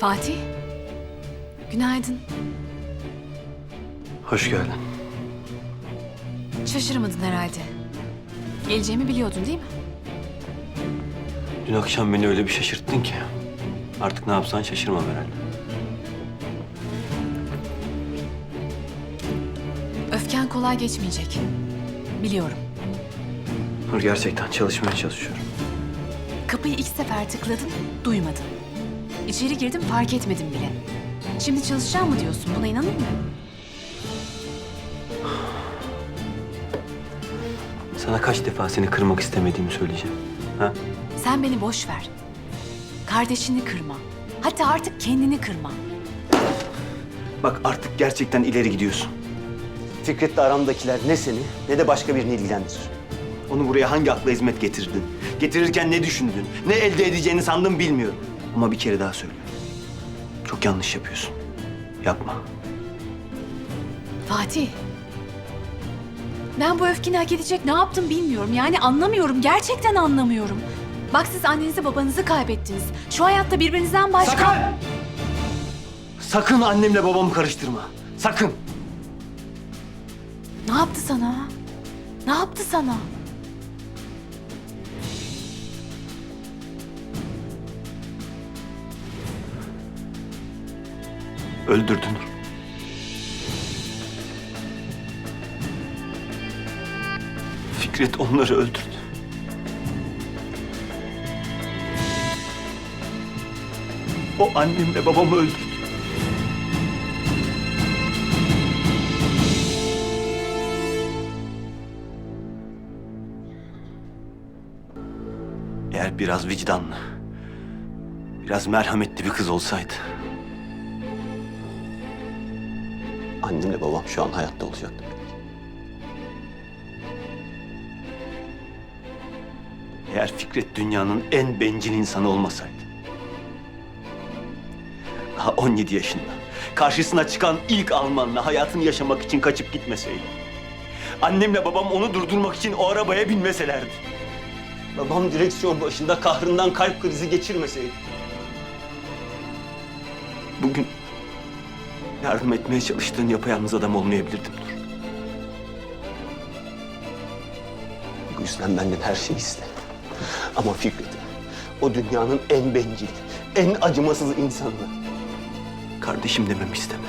Fatih. Günaydın. Hoş geldin. Şaşırmadın herhalde. Geleceğimi biliyordun değil mi? Dün akşam beni öyle bir şaşırttın ki. Artık ne yapsan şaşırmam herhalde. Öfken kolay geçmeyecek. Biliyorum. Nur gerçekten çalışmaya çalışıyorum. Kapıyı iki sefer tıkladım, duymadım. İçeri girdim, fark etmedim bile. Şimdi çalışacağım mı diyorsun? Buna inanır mı? Sana kaç defa seni kırmak istemediğimi söyleyeceğim. Ha? Sen beni boş ver. Kardeşini kırma. Hatta artık kendini kırma. Bak artık gerçekten ileri gidiyorsun. Fikret'le aramdakiler ne seni ne de başka birini ilgilendirir. Onu buraya hangi akla hizmet getirdin? Getirirken ne düşündün? Ne elde edeceğini sandın bilmiyorum. Ama bir kere daha söylüyorum. Çok yanlış yapıyorsun. Yapma. Fatih. Ben bu öfkeni hak edecek ne yaptım bilmiyorum. Yani anlamıyorum. Gerçekten anlamıyorum. Bak siz annenizi babanızı kaybettiniz. Şu hayatta birbirinizden başka... Sakın! Sakın annemle babamı karıştırma. Sakın! Ne yaptı sana? Ne yaptı sana? Öldürdün. Fikret onları öldürdü. O annemle babamı öldürdü. Eğer biraz vicdanlı, biraz merhametli bir kız olsaydı... Annemle babam şu an hayatta olacaktı. Eğer Fikret dünyanın en bencil insanı olmasaydı. Daha 17 yaşında. Karşısına çıkan ilk Almanla hayatını yaşamak için kaçıp gitmeseydi. Annemle babam onu durdurmak için o arabaya binmeselerdi. Babam direksiyon başında kahrından kalp krizi geçirmeseydi. Bugün yardım etmeye çalıştığın yapayalnız adam olmayabilirdim Nur. Bu yüzden benden her şeyi iste. Ama Fikret'i, o dünyanın en bencil, en acımasız insanı. Kardeşim dememi isteme.